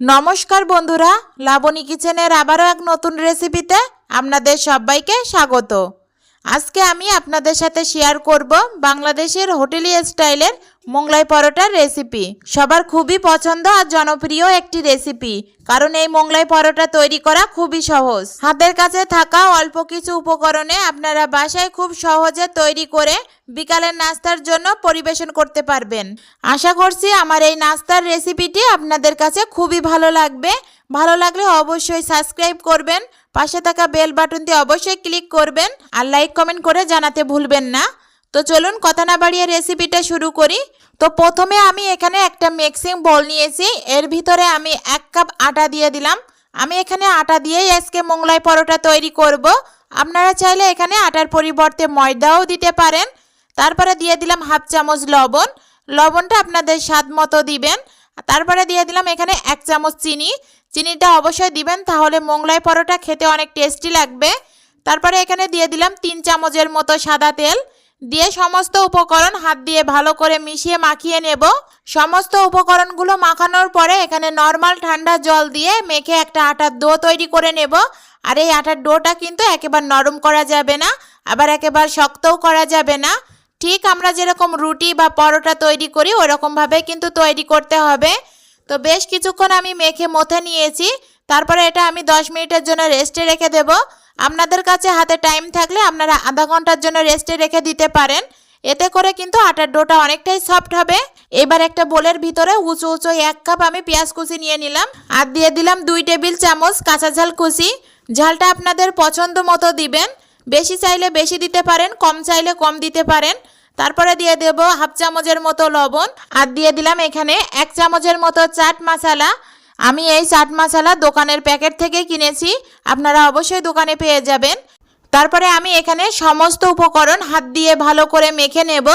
নমস্কার বন্ধুরা, লাবণী কিচেনের আবারও এক নতুন রেসিপিতে আপনাদের সবাইকে স্বাগত। আজকে আমি আপনাদের সাথে শেয়ার করব বাংলাদেশের হোটেলি স্টাইলের মোংলাই পরোটার রেসিপি সবার খুবই পছন্দ আর জনপ্রিয় একটি রেসিপি কারণ এই মোংলাই পরোটা তৈরি করা খুবই সহজ। হাতের কাছে থাকা অল্প কিছু উপকরণে আপনারা বাসায় খুব সহজে তৈরি করে বিকালের নাস্তার জন্য পরিবেশন করতে পারবেন। আশা করছি আমার এই নাস্তার রেসিপিটি আপনাদের কাছে খুবই ভালো লাগবে। ভালো লাগলে অবশ্যই সাবস্ক্রাইব করবেন। পাশে থাকা বেল বাটনটি অবশ্যই ক্লিক করবেন। আর লাইক কমেন্ট করে জানাতে ভুলবেন না। তো চলুন কথা না বাড়িয়ে রেসিপিটা শুরু করি। তো প্রথমে আমি এখানে একটা মিক্সিং বল নিয়েছি। এর ভিতরে আমি এক কাপ আটা দিয়ে দিলাম। আমি এখানে আটা দিয়েই আজকে মোংলাই পরোটা তৈরি করব। আপনারা চাইলে এখানে আটার পরিবর্তে ময়দাও দিতে পারেন। তারপরে দিয়ে দিলাম হাফ চামচ লবণ। লবণটা আপনাদের স্বাদ মতো দিবেন। তারপরে দিয়ে দিলাম এখানে এক চামচ চিনি। চিনিটা অবশ্যই দিবেন, তাহলে মোংলাই পরোটা খেতে অনেক টেস্টি লাগবে। তারপরে এখানে দিয়ে দিলাম তিন চামচের মতো সাদা তেল। দিয়ে সমস্ত উপকরণ হাত দিয়ে ভালো করে মিশিয়ে মাখিয়ে নেব। সমস্ত উপকরণগুলো মাখানোর পরে এখানে নর্মাল ঠান্ডা জল দিয়ে মেখে একটা আটার ডো তৈরি করে নেব। আর এই আটার ডোটা কিন্তু একেবারে নরম করা যাবে না, আবার একেবারে শক্তও করা যাবে না। ঠিক আমরা যেরকম রুটি বা পরোটা তৈরি করি, ওরকমভাবে কিন্তু তৈরি করতে হবে। তো বেশ কিছুক্ষণ আমি মেখে মথে নিয়েছি। তারপরে এটা আমি 10 মিনিটের জন্য রেস্টে রেখে দেব। আপনাদের কাছে হাতে টাইম থাকলে আপনারা আধা ঘণ্টার জন্য রেস্টে রেখে দিতে পারেন। এতে করে কিন্তু আটার ডোটা অনেকটাই সফট হবে। এবার একটা বোলের ভিতরে উঁচু উঁচু এক কাপ আমি পেঁয়াজ কুচি নিয়ে নিলাম আর দিয়ে দিলাম দুই টেবিল চামচ কাঁচা ঝাল কুচি। ঝালটা আপনাদের পছন্দ মতো দিবেন। বেশি চাইলে বেশি দিতে পারেন, কম চাইলে কম দিতে পারেন। তারপরে দিয়ে দেব হাফ চামচের মতো লবণ। আর দিয়ে দিলাম এখানে এক চামচের মতো চাট মশলা। আমি এই চাট মশলা দোকানের প্যাকেট থেকে কিনেছি, আপনারা অবশ্যই দোকানে পেয়ে যাবেন। তারপরে আমি এখানে সমস্ত উপকরণ হাত দিয়ে ভালো করে মেখে নেব,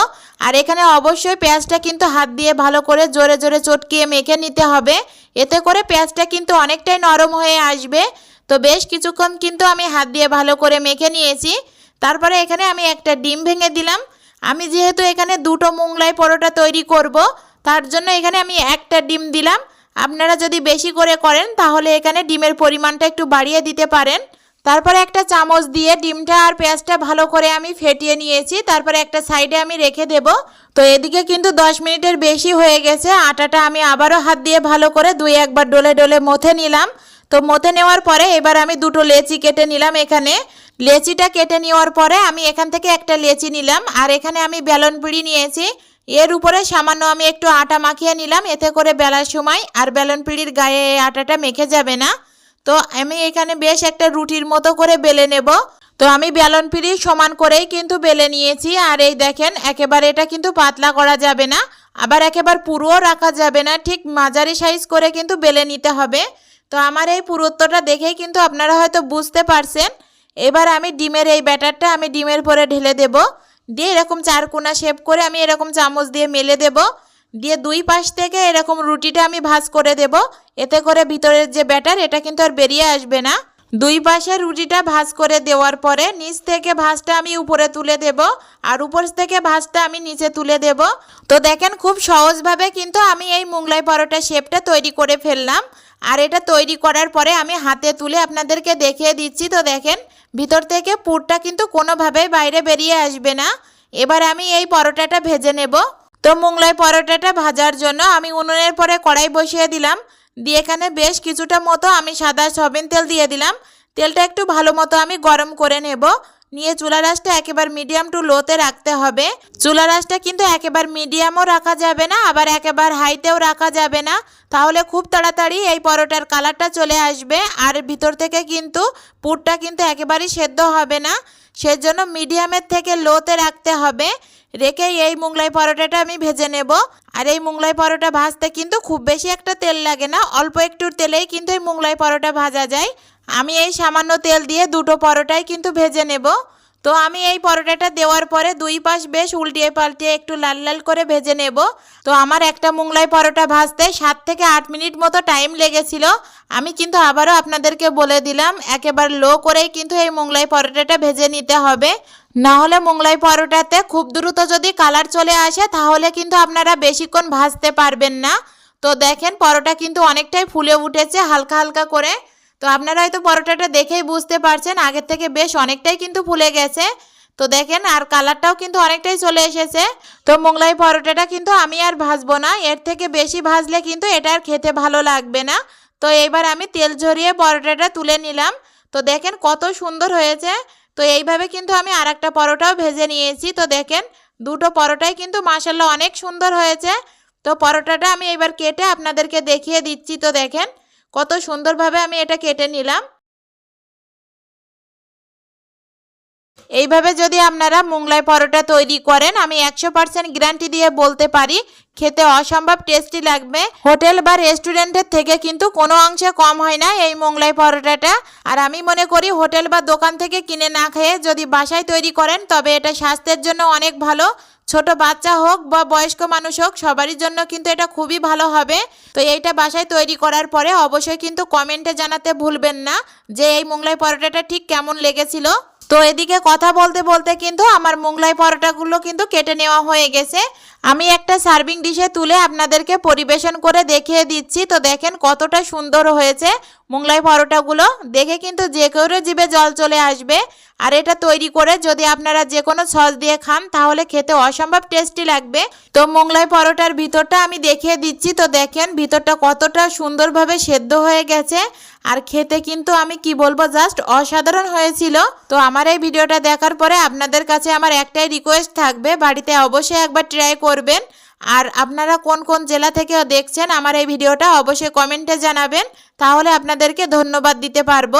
আর এখানে অবশ্যই পেঁয়াজটা কিন্তু হাত দিয়ে ভালো করে জোরে জোরে চটকিয়ে মেখে নিতে হবে। এতে করে পেঁয়াজটা কিন্তু অনেকটাই নরম হয়ে আসবে। তো বেশ কিছুক্ষণ কিন্তু আমি হাত দিয়ে ভালো করে মেখে নিয়েছি। তারপরে এখানে আমি একটা ডিম ভেঙে দিলাম। আমি যেহেতু এখানে দুটো মোংলাই পরোটা তৈরি করব, তার জন্য এখানে আমি একটা ডিম দিলাম। আপনারা যদি বেশি করে করেন, তাহলে এখানে ডিমের পরিমাণটা একটু বাড়িয়ে দিতে পারেন। তারপরে একটা চামচ দিয়ে ডিমটা আর পেঁয়াজটা ভালো করে আমি ফেটিয়ে নিয়েছি। তারপরে একটা সাইডে আমি রেখে দেব। তো এদিকে কিন্তু 10 মিনিটের বেশি হয়ে গেছে। আটাটা আমি আবারও হাত দিয়ে ভালো করে দুই একবার ডলে ডলে মথে নিলাম। তো মথে নেওয়ার পরে এবার আমি দুটো লেচি কেটে নিলাম এখানে। লেচিটা কেটে নেওয়ার পরে আমি এখান থেকে একটা লেচি নিলাম। আর এখানে আমি বেলন পিড়ি নিয়েছি। এর উপরে সামান্য আমি একটু আটা মাখিয়ে নিলাম, এতে করে বেলার সময় আর বেলন পিড়ির গায়ে এই আটাটা মেখে যাবে না। তো আমি এখানে বেশ একটা রুটির মতো করে বেলে নেব। তো আমি বেলন পিড়ি সমান করেই কিন্তু বেলে নিয়েছি, আর এই দেখেন একেবারে এটা কিন্তু পাতলা করা যাবে না, আবার একেবারে পুরোও রাখা যাবে না, ঠিক মাঝারি সাইজ করে কিন্তু বেলে নিতে হবে। তো আমার এই পুরুত্বটা দেখেই কিন্তু আপনারা হয়তো বুঝতে পারছেন। এবার আমি ডিমের এই ব্যাটারটা আমি ডিমের পরে ঢেলে দেব। দিয়ে এরকম চারকোনা শেপ করে আমি এরকম চামচ দিয়ে মেলে দেব। দিয়ে দুই পাশ থেকে এরকম রুটিটা আমি ভাজ করে দেব। এতে করে ভিতরের যে ব্যাটার এটা কিন্তু আর বেরিয়ে আসবে না। দুই পাশে রুটিটা ভাজ করে দেওয়ার পরে নিচ থেকে ভাঁজটা আমি উপরে তুলে দেব আর উপর থেকে ভাজটা আমি নিচে তুলে দেব। তো দেখেন খুব সহজভাবে কিন্তু আমি এই মুগলাই পরোটা শেপটা তৈরি করে ফেললাম। আর এটা তৈরি করার পরে আমি হাতে তুলে আপনাদেরকে দেখিয়ে দিচ্ছি। তো দেখেন, ভিতর থেকে পুরটা কিন্তু কোনোভাবেই বাইরে বেরিয়ে আসবে না। এবার আমি এই পরোটাটা ভেজে নেব। তো মুগলাই পরোটাটা ভাজার জন্য আমি উনুনের পরে কড়াই বসিয়ে দিলাম। দিয়ে এখানে বেশ কিছুটা মতো আমি সাদা সয়াবিন তেল দিয়ে দিলাম। তেলটা একটু ভালো মতো আমি গরম করে নেব। নিয়ে চুলা রাসটা একেবারে মিডিয়াম টু লোতে রাখতে হবে। চুলা রাসটা কিন্তু একেবারে মিডিয়ামও রাখা যাবে না, আবার একেবারে হাইতেও রাখা যাবে না। তাহলে খুব তাড়াতাড়ি এই পরোটার কালারটা চলে আসবে, আর ভিতর থেকে কিন্তু পুরটা কিন্তু একেবারেই সেদ্ধ হবে না। সেজন্য মিডিয়ামের থেকে লোতে রাখতে হবে। রেখে এই মুগলাই পরোটাটা আমি ভেজে নেব। আর এই মুগলাই পরোটা ভাজতে কিন্তু খুব বেশি একটা তেল লাগে না, অল্প একটু তেলেই কিন্তু এই মুগলাই পরোটা ভাজা যায়। আমি এই সামান্য তেল দিয়ে দুটো পরোটাই কিন্তু ভেজে নেব। তো আমি এই পরোটাটা দেওয়ার পরে দুই পাশ বেশ উল্টিয়ে পাল্টিয়ে একটু লাল লাল করে ভেজে নেব। তো আমার একটা মুগলাই পরোটা ভাজতে সাত থেকে আট মিনিট মতো টাইম লেগেছিল। আমি কিন্তু আবারও আপনাদেরকে বলে দিলাম, একেবারে লো করেই কিন্তু এই মুগলাই পরোটাটা ভেজে নিতে হবে। না হলে মোংলাই পরোটাতে খুব দ্রুত যদি কালার চলে আসে, তাহলে কিন্তু আপনারা বেশিক্ষণ ভাজতে পারবেন না। তো দেখেন, পরোটা কিন্তু অনেকটাই ফুলে উঠেছে হালকা হালকা করে। তো আপনারা হয়তো পরোটাটা দেখেই বুঝতে পারছেন, আগের থেকে বেশ অনেকটাই কিন্তু ফুলে গেছে। তো দেখেন, আর কালারটাও কিন্তু অনেকটাই চলে এসেছে। তো মোগলাই পরোটাটা কিন্তু আমি আর ভাজবো না, এর থেকে বেশি ভাজলে কিন্তু এটা আর খেতে ভালো লাগবে না। তো এইবার আমি তেল ঝরিয়ে পরোটাটা তুলে নিলাম। তো দেখেন কত সুন্দর হয়েছে। তো এইভাবে কিন্তু আমি আর একটা পরোটাও ভেজে নিয়েছি। তো দেখেন, দুটো পরোটাই কিন্তু মাসাল্লাহ অনেক সুন্দর হয়েছে। তো পরোটাটা আমি এবার কেটে আপনাদেরকে দেখিয়ে দিচ্ছি। তো দেখেন কত সুন্দরভাবে আমি এটা কেটে নিলাম। এইভাবে যদি আপনারা মোংলাই পরোটা তৈরি করেন, আমি একশো পার্সেন্ট গ্যারান্টি দিয়ে বলতে পারি খেতে অসম্ভব টেস্টি লাগবে। হোটেল বা রেস্টুরেন্টের থেকে কিন্তু কোনো অংশে কম হয় না এই মোংলাই পরোটাটা। আর আমি মনে করি হোটেল বা দোকান থেকে কিনে না খেয়ে যদি বাসায় তৈরি করেন, তবে এটা স্বাস্থ্যের জন্য অনেক ভালো। ছোট বাচ্চা হোক বা বয়স্ক মানুষ হোক, সবারই জন্য কিন্তু এটা খুবই ভালো হবে। তো এইটা বাসায় তৈরি করার পরে অবশ্যই কিন্তু কমেন্টে জানাতে ভুলবেন না যে এই মোংলাই পরোটাটা ঠিক কেমন লেগেছিল। তো এদিকে কথা বলতে বলতে কিন্তু আমার মোংলাই পরোটাগুলো কিন্তু কেটে নেওয়া হয়ে গেছে। আমি একটা সার্ভিং ডিশে তুলে আপনাদেরকে পরিবেশন করে দেখিয়ে দিচ্ছি। তো দেখেন কতটা সুন্দর হয়েছে মোংলাই পরোটাগুলো। দেখে কিন্তু যে কেউ জিভে জল চলে আসবে। আর এটা তৈরি করে যদি আপনারা যে কোনো সস দিয়ে খান, তাহলে খেতে অসম্ভব টেস্টি লাগবে। তো মোংলাই পরোটার ভিতরটা আমি দেখিয়ে দিচ্ছি। তো দেখেন ভিতরটা কতটা সুন্দরভাবে সেদ্ধ হয়ে গেছে। আর খেতে কিন্তু আমি কি বলব জাস্ট অসাধারণ হয়েছিল। তো আমার এই ভিডিওটা দেখার পরে আপনাদের কাছে আমার একটাই রিকোয়েস্ট থাকবে, বাড়িতে অবশ্যই একবার ট্রাই করবেন। আর আপনারা কোন কোন জেলা থেকে দেখছেন আমার এই ভিডিওটা অবশ্যই কমেন্টে জানাবেন, তাহলে আপনাদেরকে ধন্যবাদ দিতে পারব।